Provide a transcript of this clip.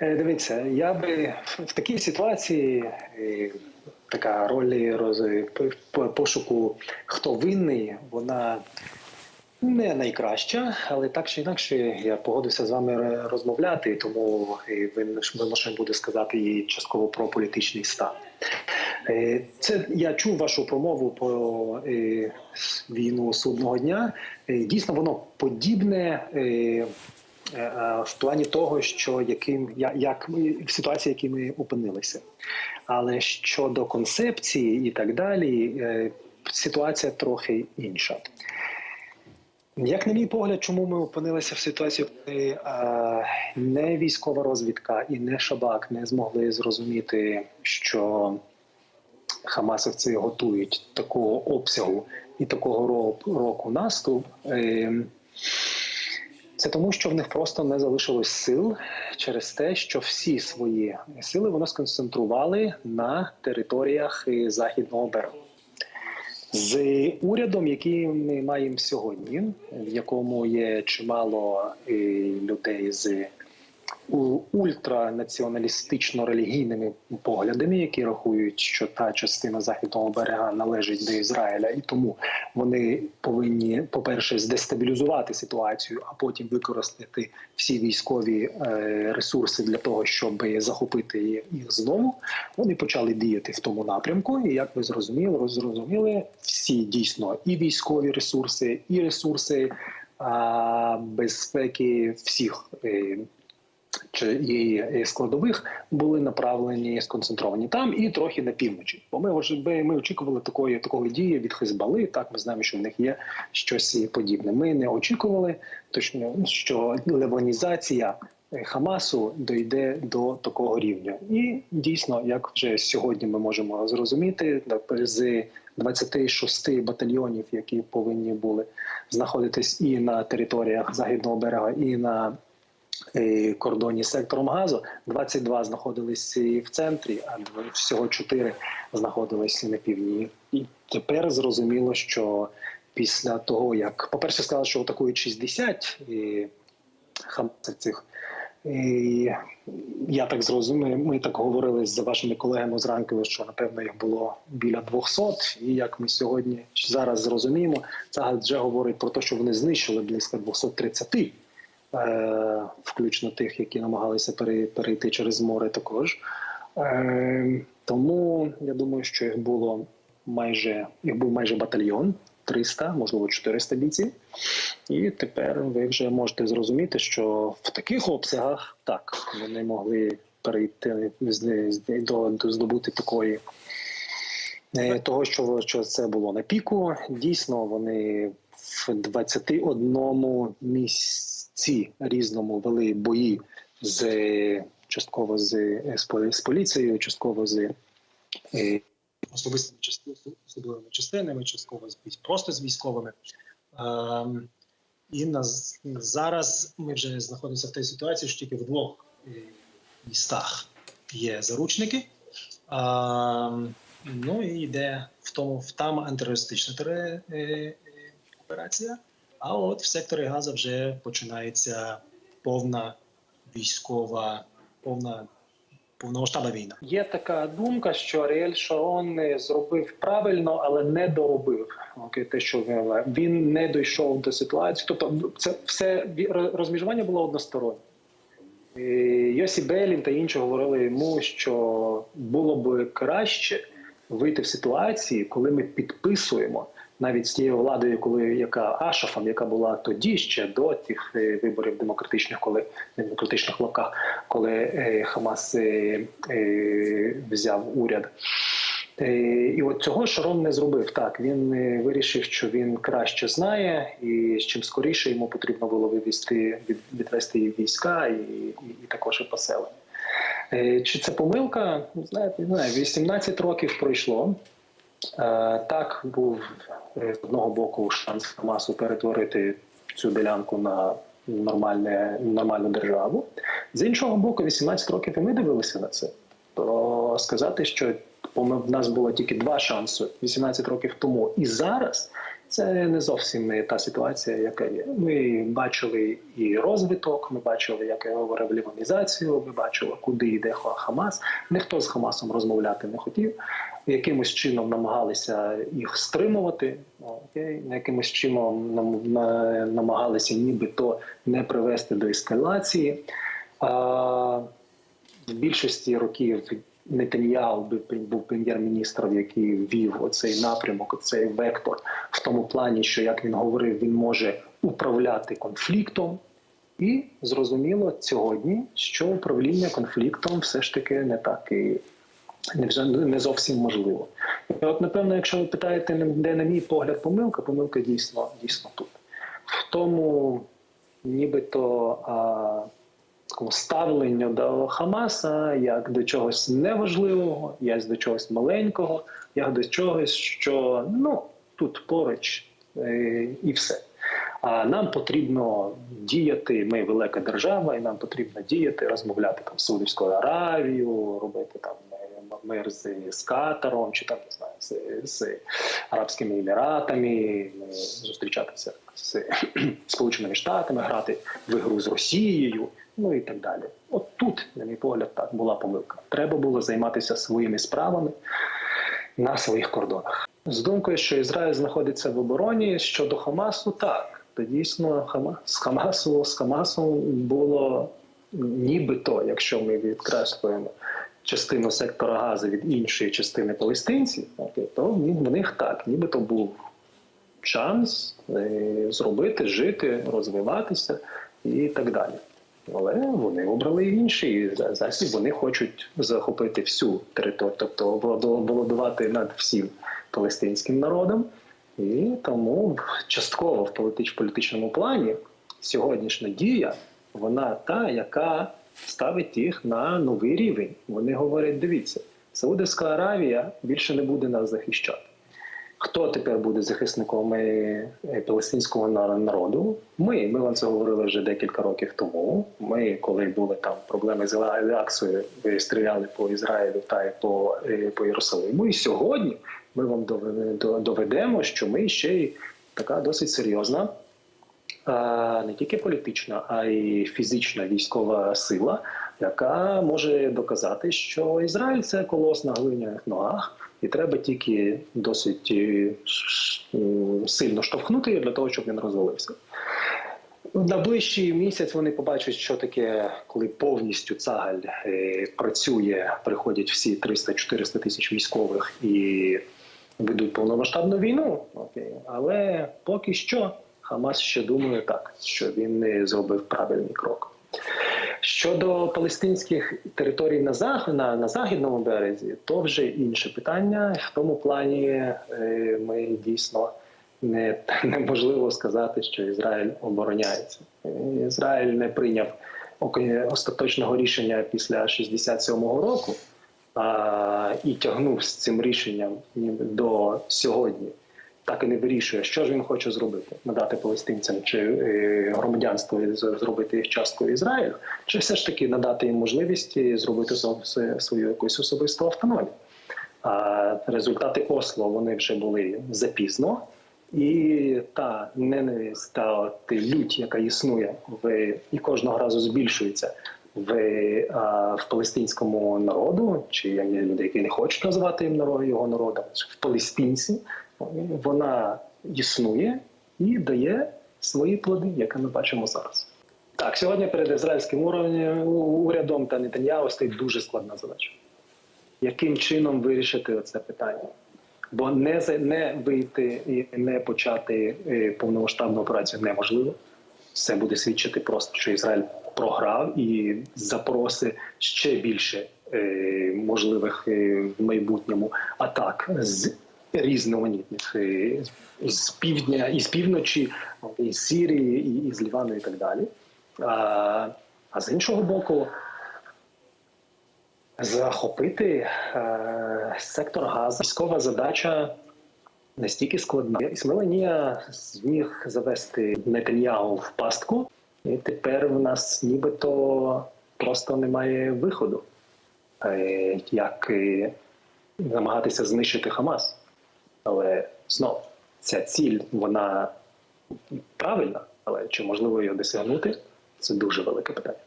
Е, Дивіться, я би в такій ситуації е, така роль роз, пошуку, хто винний, вона не найкраща, але так чи інакше я погодився з вами розмовляти, тому е, вимушений буде сказати і частково про політичний стан. Це я чув вашу промову про війну судного дня. Дійсно, воно подібне. Е, е, В плані того, що яким як ми в ситуації, в якій ми опинилися, але щодо концепції і так далі, е, ситуація трохи інша. Як на мій погляд, чому ми опинилися в ситуації, коли не військова розвідка і не Шабак не змогли зрозуміти, що Хамасовці готують такого обсягу і такого року наступ. Це тому, що в них просто не залишилось сил через те, що всі свої сили вони сконцентрували на територіях е, західного берегу. З урядом, який ми маємо сьогодні, в якому є чимало е, людей з ультранаціоналістично-релігійними поглядами, які рахують, що та частина західного берега належить до Ізраїля, і тому вони повинні, по-перше, здестабілізувати ситуацію, а потім використати всі військові е, ресурси для того, щоб захопити їх знову. Вони почали діяти в тому напрямку. І як ви зрозуміли, зрозуміли, всі дійсно і військові ресурси, і ресурси безпеки всіх. Чи і складових були направлені сконцентровані там і трохи на півночі. Бо ми ми очікували такої такої дії від Хизбали. Так ми знаємо, що в них є щось подібне. Ми не очікували, точно що леванізація е, Хамасу дойде до такого рівня, і дійсно, як вже сьогодні ми можемо зрозуміти, з 26 батальйонів, які повинні були знаходитись і на територіях західного берега, і на кордоні з сектором газу. 22 знаходились в центрі, а всього 4 знаходились на півдні. І тепер зрозуміло, що після того, як, по-перше, сказали, що атакують 60 і хамасівців, і я так зрозумів, ми так говорили з вашими колегами зранку, що напевно їх було біля 200. І як ми сьогодні зараз зрозуміємо, це вже говорить про те, що вони знищили близько 230 е, включно тих, які намагалися пере- перейти через море також. Е, Тому я думаю, що їх було майже їх був майже батальйон, 300, можливо, 400 бійців. І тепер ви вже можете зрозуміти, що в таких обсягах так вони могли перейти до, до здобути такої. Е, Того, що, що це було на піку, дійсно вони в 21 місці різному вели бої з частково з, з, з поліцією, частково з е, особистими особливими частинами, частково з просто з військовими. Ем, і на, зараз ми вже знаходимося в тій ситуації, що тільки в двох е, містах є заручники. Ну і йде в тому в там антитерористична е, е, операція. А от в секторі Газа вже починається повна військова, повна повномасштабна війна. Є така думка, що Аріель Шарон зробив правильно, але не доробив. Окей, те, що він, він не дійшов до ситуації. Тобто, це все розміжування було одностороннє. Йосі Белін та інші говорили йому, що було б краще вийти в ситуації, коли ми підписуємо навіть з тією владою, коли яка Ашафом, яка була тоді ще до тих е, виборів демократичних, коли демократичних локах, коли е, Хамас е, е, взяв уряд. Е, І от цього Шарон не зробив. Так він е, вирішив, що він краще знає, і чим скоріше йому потрібно було вивести від, відвести війська, і, і, і також і поселення. Е, Чи це помилка? Знаєте, не знаю, 18 років пройшло. Е, Так, був е, з одного боку шанс Хамасу перетворити цю ділянку на нормальне, нормальну державу. З іншого боку, 18 років і ми дивилися на це. То сказати, що в нас було тільки два шанси 18 років тому, і зараз Це не зовсім не та ситуація, яка є. Ми бачили і розвиток, ми бачили, як я говорив, ліванізацію, ми бачили, куди йде Хамас. Ніхто з Хамасом розмовляти не хотів. Якимось чином намагалися їх стримувати, окей? якимось чином нам, на, намагалися нібито не привести до ескалації. А, в більшості років Нетаньяу був прем'єр-міністром, який вів оцей напрямок, оцей вектор в тому плані, що як він говорив, він може управляти конфліктом. І зрозуміло сьогодні, що управління конфліктом все ж таки не так і не зовсім можливо. І От, напевно, якщо ви питаєте, де на мій погляд помилка, помилка дійсно дійсно тут. В тому, нібито. А, такому ставленню до Хамаса як до чогось неважливого, як до чогось маленького, як до чогось, що ну тут поруч е, і все. А нам потрібно діяти. Ми велика держава, і нам потрібно діяти, розмовляти там з Саудівською Аравією, робити там мир з, з Катаром чи там не знаю з, з Арабськими Еміратами, зустрічатися з Сполученими Штатами, грати в ігру з Росією ну і так далі. От тут, на мій погляд, так була помилка. Треба було займатися своїми справами на своїх кордонах. З думкою, що Ізраїль знаходиться в обороні щодо Хамасу, так то дійсно з Хамасу з Хамасом було нібито, якщо ми відкреслюємо частину сектора Газу від іншої частини палестинців, то в них так, нібито був шанс е, зробити, жити, розвиватися і так далі. Але вони обрали інший засіб. Вони хочуть захопити всю територію, тобто володувати над всім палестинським народом. І тому частково в політичному плані сьогоднішня дія вона та, яка ставить їх на новий рівень. Вони говорять: дивіться, Саудовська Аравія більше не буде нас захищати. Хто тепер буде захисником е, палестинського народу? Ми ми вам це говорили вже декілька років тому. Ми, коли були там проблеми з Аляксою, стріляли по Ізраїлю та по е, по Єрусалиму. І сьогодні ми вам доведемо, що ми ще й така досить серйозна, не тільки політична, а й фізична військова сила, яка може доказати, що Ізраїль це колос на глиняних ногах і треба тільки досить е, сильно штовхнути для того, щоб він розвалився. На ближчий місяць вони побачать, що таке, коли повністю цагаль е, працює, приходять всі 300-400 тисяч військових і ведуть повномасштабну війну. Окей, але поки що Хамас ще думає так, що він не зробив правильний крок. Щодо палестинських територій на зах... на, на західному березі, то вже інше питання. В тому плані е, ми дійсно не неможливо сказати, що Ізраїль обороняється. Ізраїль не прийняв остаточного рішення після 67-го року а, і тягнув з цим рішенням до сьогодні так і не вирішує, що ж він хоче зробити: надати палестинцям чи е, громадянство зробити їх часткою Ізраїлю, чи все ж таки надати їм можливість зробити свою якусь особисту автономію. А результати Осло вони вже були запізно. І та ненависть, та лють, яка існує в і кожного разу збільшується в а, в палестинському народу, чи є люди, які не хочуть називати їм його народом, в палестинці, вона існує і дає свої плоди, які ми бачимо зараз. Так, сьогодні перед ізраїльським урядом та Нетаньяу стоїть дуже складна задача. Яким чином вирішити це питання? Бо не не вийти і не почати е, повномасштабну операцію неможливо. Це буде свідчити просто, що Ізраїль програв і запросить ще більше е, можливих е, в майбутньому атак з різноманітних з півдня, і з півночі, із Сирії, і з Лівану, і так далі. А а з іншого боку, захопити е, сектор газу військова задача настільки складна. Ісмеланія зміг завести Нетаньягу в пастку, і тепер в нас нібито просто немає виходу, е, як намагатися знищити Хамас. Але знов ця ціль вона правильна, але чи можливо її досягнути? Це дуже велике питання.